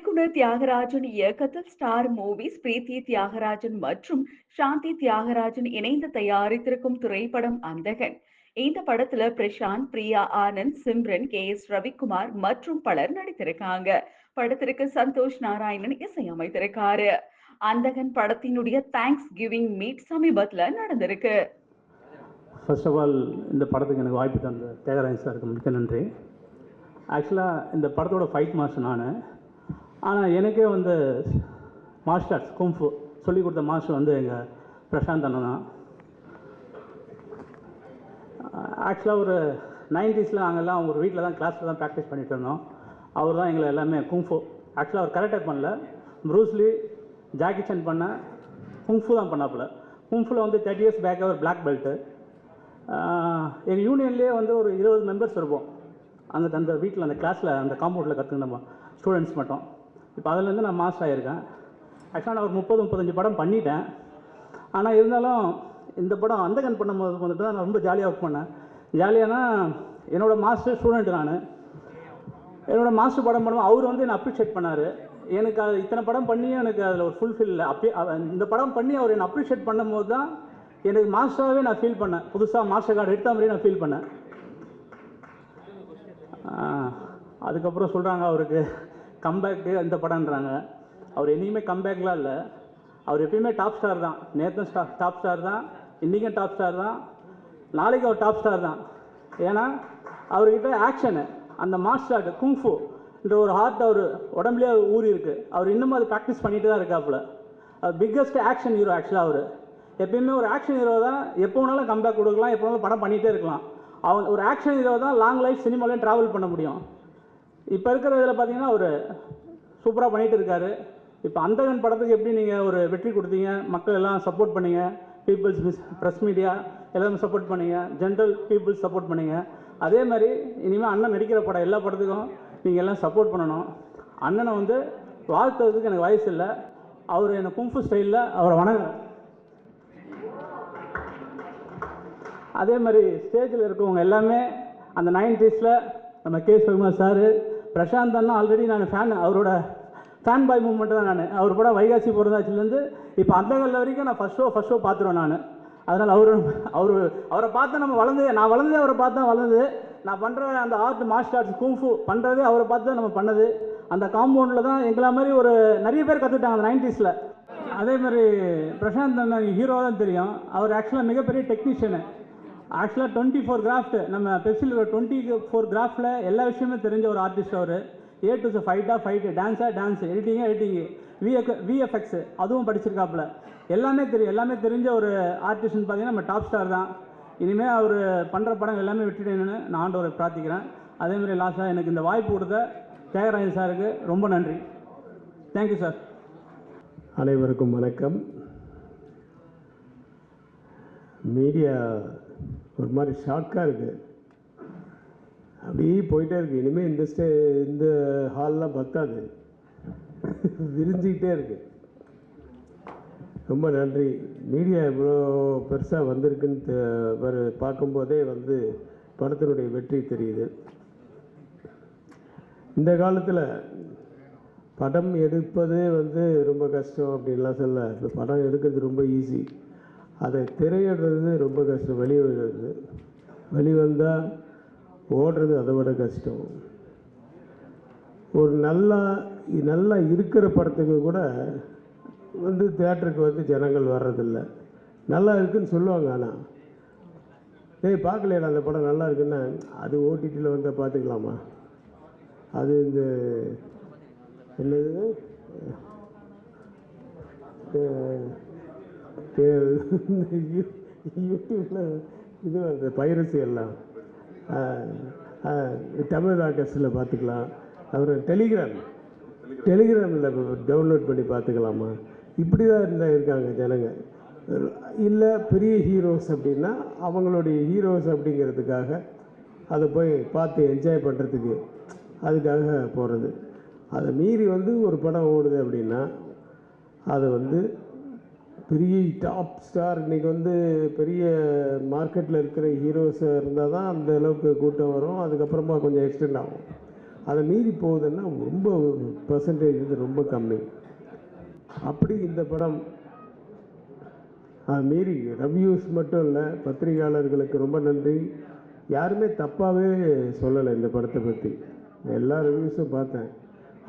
இயக்குனர் தியாகராஜன் இயக்கத்தில் star movies பிரீத்தி தியாகராஜன் மற்றும் சாந்தி தியாகராஜன் இணைந்து தயாரித்திருக்கும் திரைப்படம் அந்தகன். இந்த படத்துல பிரசாந்த் பிரியா ஆனந்த் சிம்ரன் கே எஸ் ரவிக்குமார் மற்றும் பலர் நடித்திருக்காங்க. படத்திற்கு சந்தோஷ் நாராயணன் இசையமைத்திருக்காரு. அந்தகன் படத்தினுடைய தேங்க்ஸ் கிவிங் மீட் சமீபத்துல நடந்திருக்கு. ஃபர்ஸ்ட் ஆஃப் ஆல் இந்த படத்துக்கு எனக்கு வாய்ப்பு தந்த தியாகராஜன் சாருக்கு மிக்க நன்றி. ஆக்சுவலாக இந்த படத்தோட ஃபைட் மாஸ்டர் நான் ஆனால் எனக்கே வந்து மார்ஷல் ஆர்ட்ஸ் கும்ஃபு சொல்லிக் கொடுத்த மாஸ்டர் வந்து எங்கள் பிரசாந்த் அண்ணன் தான். ஆக்சுவலாக ஒரு நைன்டிஸில் நாங்கள்லாம் ஒரு வீட்டில் தான் கிளாஸில் தான் ப்ராக்டிஸ் பண்ணிகிட்டு இருந்தோம். அவர் தான் எங்களை எல்லாமே குங்ஃபு ஆக்சுவலாக அவர் கரெக்டாக பண்ணல. ப்ரூஸ்லி ஜாக்கி சன் பண்ண குங்ஃபு தான் பண்ணாப்புல. குங்ஃபுல வந்து தேர்ட்டி இயர்ஸ் பேக் ஒரு பிளாக் பெல்ட்டு எங்கள் யூனியன்லேயே வந்து ஒரு இருபது மெம்பர்ஸ் இருப்போம். அந்த அந்த வீட்டில் அந்த கிளாஸில் அந்த காம்பவுண்டில் கற்றுக்கணும் ஸ்டூடெண்ட்ஸ் மட்டும். இப்போ அதுலேருந்து நான் மாஸ்டர் ஆகியிருக்கேன். ஆக்சுவலாக நான் ஒரு முப்பது முப்பத்தஞ்சு படம் பண்ணிட்டேன். ஆனால் இருந்தாலும் இந்த படம் அந்த கண் பண்ணும்போது வந்துட்டு தான் நான் ரொம்ப ஜாலியாக ஒர்க் பண்ணேன். ஜாலியானா என்னோடய மாஸ்டர் ஸ்டூடெண்ட் நான். என்னோடய மாஸ்டர் படம் பண்ணும்போது அவர் வந்து என்னை அப்ரிஷியேட் பண்ணார். எனக்கு அது இத்தனை படம் பண்ணியும் எனக்கு அதில் ஒரு ஃபுல்ஃபில் இல்லை. அப்பே இந்த படம் பண்ணி அவர் என்னை அப்ரிஷியேட் பண்ணும்போது தான் எனக்கு மாஸ்டராகவே நான் ஃபீல் பண்ணேன். புதுசாக மாஸ்டர் கார்டு எடுத்த மாதிரி நான் ஃபீல் பண்ணேன். அதுக்கப்புறம் சொல்கிறாங்க அவருக்கு. கம்பேக்கு இந்த படம்ன்றாங்க. அவர் என்றைக்குமே கம்பேக்லாம் இல்லை. அவர் எப்பயுமே டாப் ஸ்டார் தான். நேற்றும் ஸ்டா டாப் ஸ்டார் தான். இன்றைக்கும் டாப் ஸ்டார் தான். நாளைக்கு அவர் டாப் ஸ்டார் தான். ஏன்னா அவர்கிட்ட ஆக்ஷனு அந்த மாஸ்டர் குங்ஃபு என்ற ஒரு ஹார்ட் அவர் உடம்புலேயே ஊறி இருக்குது அவர் இன்னமும் அது ப்ராக்டிஸ் பண்ணிட்டு தான் இருக்காப்புல. அவர் பிக்கஸ்ட் ஆக்ஷன் ஹீரோ ஆக்சுவலாக அவர். எப்பயுமே ஒரு ஆக்ஷன் ஹீரோ தான் எப்போ வேணாலும் கம்பேக் கொடுக்கலாம் எப்போ வேணாலும் படம் பண்ணிகிட்டே இருக்கலாம். அவன் ஒரு ஆக்ஷன் ஹீரோ தான் லாங் லைஃப் சினிமாலையும் ட்ராவல் பண்ண முடியும். இப்போ இருக்கிற இதில் பார்த்தீங்கன்னா ஒரு சூப்பராக பண்ணிட்டு இருக்காரு. இப்போ அந்தகன் படத்துக்கு எப்படி நீங்கள் ஒரு வெற்றி கொடுத்தீங்க? மக்கள் எல்லாம் சப்போர்ட் பண்ணீங்க. பீப்புள்ஸ் மிஸ் ப்ரெஸ் மீடியா எல்லாமே சப்போர்ட் பண்ணீங்க. ஜென்ரல் பீப்புள்ஸ் சப்போர்ட் பண்ணீங்க. அதே மாதிரி இனிமேல் அண்ணன் நடிக்கிற படம் எல்லா படத்துக்கும் நீங்கள் எல்லாம் சப்போர்ட் பண்ணணும். அண்ணனை வந்து வாழ்த்துறதுக்கு எனக்கு வயசு இல்லை. அவர் என்னை கும்ஃபு ஸ்டைலில் அவரை வணங்குறேன் அதே மாதிரி ஸ்டேஜில் இருக்கவங்க எல்லாமே அந்த நைன்டிஸில் நம்ம கே சுகுமார் சார் பிரசாந்த் அண்ணா ஆல்ரெடி நான் ஃபேன் அவரோட ஃபேன் பாய் மூமெண்ட் தான் நான். அவர் கூட வைகாசி பிறந்தாச்சிலேருந்து இப்போ அந்த காலில் வரைக்கும் நான் ஃபஸ்ட் ஷோ ஃபஸ்ட் ஷோ பார்த்துருவேன் நான். அதனால் அவர் அவர் அவரை பார்த்து நம்ம வளர்ந்து நான் வளர்ந்ததே அவரை பார்த்து தான் வளர்ந்தது. நான் பண்ணுற அந்த ஆர்ட் மார்ஷல் ஆர்ட்ஸ் குங்ஃபு பண்ணுறதே அவரை பார்த்து தான் நம்ம பண்ணது. அந்த காம்பவுண்டில் தான் எங்களை மாதிரி ஒரு நிறைய பேர் கற்றுட்டாங்க அந்த நைன்டிஸில் அதே மாதிரி பிரசாந்த் அண்ணன் ஹீரோ தான் தெரியும். அவர் ஆக்சுவலாக மிகப்பெரிய டெக்னீஷியனு ஆக்சுவலாக டுவெண்ட்டி ஃபோர் கிராஃப்ட் நம்ம பெப்சில் டுவெண்ட்டி ஃபோர் கிராஃப்டில் எல்லா விஷயமே தெரிஞ்ச ஒரு ஆர்டிஸ்ட் அவர். ஏ டு ஃபைட்டாக ஃபைட்டு டான்ஸாக டான்ஸ் எடிட்டிங்காக எடிட்டிங்கு விஎஃப் விஎஃப்எக்ஸ் அதுவும் படிச்சிருக்காப்புல. எல்லாமே தெரியும் எல்லாமே தெரிஞ்ச ஒரு ஆர்டிஸ்ட்னு பார்த்தீங்கன்னா நம்ம டாப் ஸ்டார் தான். இனிமேல் அவர் பண்ணுற படம் எல்லாமே விட்டுட்டேன்னு நான். ஆண்டவரை பிரார்த்திக்கிறேன். அதேமாதிரி லாஸ்ட்டாக எனக்கு இந்த வாய்ப்பு கொடுத்த தியாகராஜன் சாருக்கு ரொம்ப நன்றி. தேங்க்யூ சார் அனைவருக்கும் வணக்கம். மீடியா ஒரு மாதிரி ஷாக்காக இருக்குது அப்படியே போயிட்டே இருக்கு. இனிமேல் இந்த ஸ்டே இந்த ஹால்லாம் பத்தாது. விரிஞ்சிக்கிட்டே இருக்கு. ரொம்ப நன்றி. மீடியா இவ்வளோ பெருசாக வந்திருக்குன்னு வரு- பார்க்கும்போதே வந்து படத்தினுடைய வெற்றி தெரியுது. இந்த காலத்தில் படம் எடுப்பதே வந்து ரொம்ப கஷ்டம் அப்படின்லாம் சொல்ல. படம் எடுக்கிறது ரொம்ப ஈஸி அதை திரையிடுறது ரொம்ப கஷ்டம். வெளியே விடுறது. வெளிவந்தால் ஓடுறது அதை விட கஷ்டம். ஒரு நல்லா நல்லா இருக்கிற படத்துக்கு கூட வந்து தேட்டருக்கு வந்து ஜனங்கள் வர்றதில்ல. நல்லா இருக்குன்னு சொல்லுவாங்க ஆனால் ஏய் பார்க்கலையாடா அந்த படம் நல்லா இருக்குன்னா? அது ஓடிடியில் வந்தால் பார்த்துக்கலாமா? அது இந்த என்னது? யூடியூப்பில் இது வருது பைரசி எல்லாம். தமிழ் ஆர்கஸ்டில் பார்த்துக்கலாம். அப்புறம் டெலிகிராம். டெலிகிராமில் டவுன்லோட் பண்ணி பார்த்துக்கலாமா? இப்படி தான் இருந்தால் இருக்காங்க ஜனங்க. இல்லை பெரிய ஹீரோஸ் அப்படின்னா அவங்களுடைய ஹீரோஸ் அப்படிங்கிறதுக்காக அதை போய் பார்த்து என்ஜாய் பண்ணுறதுக்கு அதுக்காக போகிறது அதை மீறி வந்து ஒரு படம் ஓடுது அப்படின்னா அதை வந்து பெரிய டாப் ஸ்டார் இன்றைக்கி வந்து பெரிய மார்க்கெட்டில் இருக்கிற ஹீரோஸ் இருந்தால் தான் அந்த அளவுக்கு கூட்டம் வரும். அதுக்கப்புறமா கொஞ்சம் எக்ஸ்டெண்ட் ஆகும். அதை மீறி போகுதுன்னா ரொம்ப பர்சன்டேஜ் வந்து ரொம்ப கம்மி. அப்படி இந்த படம் அது மீறி ரிவ்யூஸ் மட்டும் இல்லை பத்திரிகையாளர்களுக்கு ரொம்ப நன்றி. யாருமே தப்பாகவே சொல்லலை இந்த படத்தை பற்றி எல்லா ரிவ்யூஸும் பார்த்தேன்.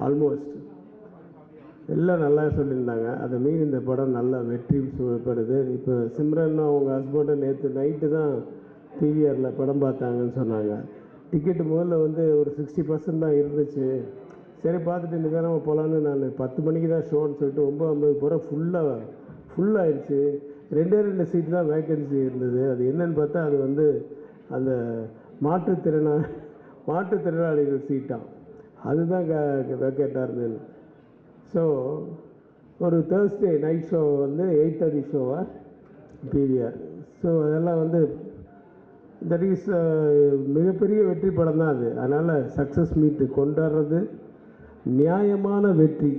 ஆல்மோஸ்ட் எல்லாம் நல்லா சொல்லியிருந்தாங்க. அதை மீறி இந்த படம் நல்லா வெற்றி சொல்லப்படுது இப்போ சிம்ரன் அவங்க ஹஸ்பண்டும் நேற்று நைட்டு தான் டிவிஆரில் படம் பார்த்தாங்கன்னு சொன்னாங்க. டிக்கெட்டு முதல்ல வந்து ஒரு சிக்ஸ்டி பர்சன்ட் தான் இருந்துச்சு. சரி பார்த்துட்டு நிதானமாக போகலான்னு நான் பத்து மணிக்கு தான் ஷோன்னு சொல்லிட்டு ஒம்பது ஐம்பது போகிற ஃபுல்லாக ஃபுல்லாகிடுச்சு ரெண்டே ரெண்டு சீட்டு தான் வேக்கன்சி இருந்தது. அது என்னன்னு பார்த்தா அது வந்து அந்த மாற்றுத்திறனா மாற்றுத்திறனாளிகள் சீட்டாக அதுதான் க வேக்கேட்டாக இருந்தது ஸோ ஒரு தேர்ஸ்டே நைட் ஷோ வந்து எயிட் தேர்ட்டி ஷோவா பிவிஆர் ஸோ அதெல்லாம் வந்து தட் இஸ் uh, மிகப்பெரிய வெற்றி படம் தான் அது. அதனால் சக்ஸஸ் மீட்டு கொண்டாடுறது நியாயமான வெற்றி.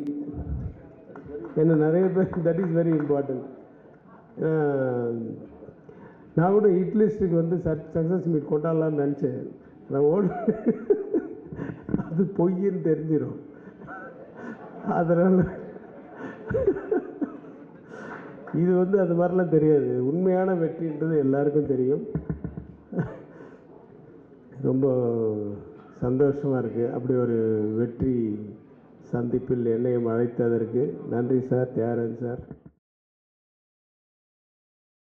என்ன நிறைய பேர் தட் இஸ் வெரி இம்பார்ட்டன்ட் நான் கூட இட்லிஸ்ட்டுக்கு வந்து சக்ஸஸ் மீட் கொண்டாடலாம்னு நினச்சேன். நான் ஓடு அது பொய்ன்னு தெரிஞ்சிடும் அதனால் இது வந்து அது மாதிரிலாம் தெரியாது. உண்மையான வெற்றின்றது எல்லாருக்கும் தெரியும். ரொம்ப சந்தோஷமாக இருக்குது அப்படி ஒரு வெற்றி சந்திப்பில் என்னையும் அழைத்ததற்கு நன்றி சார் தியாகராஜன் சார்.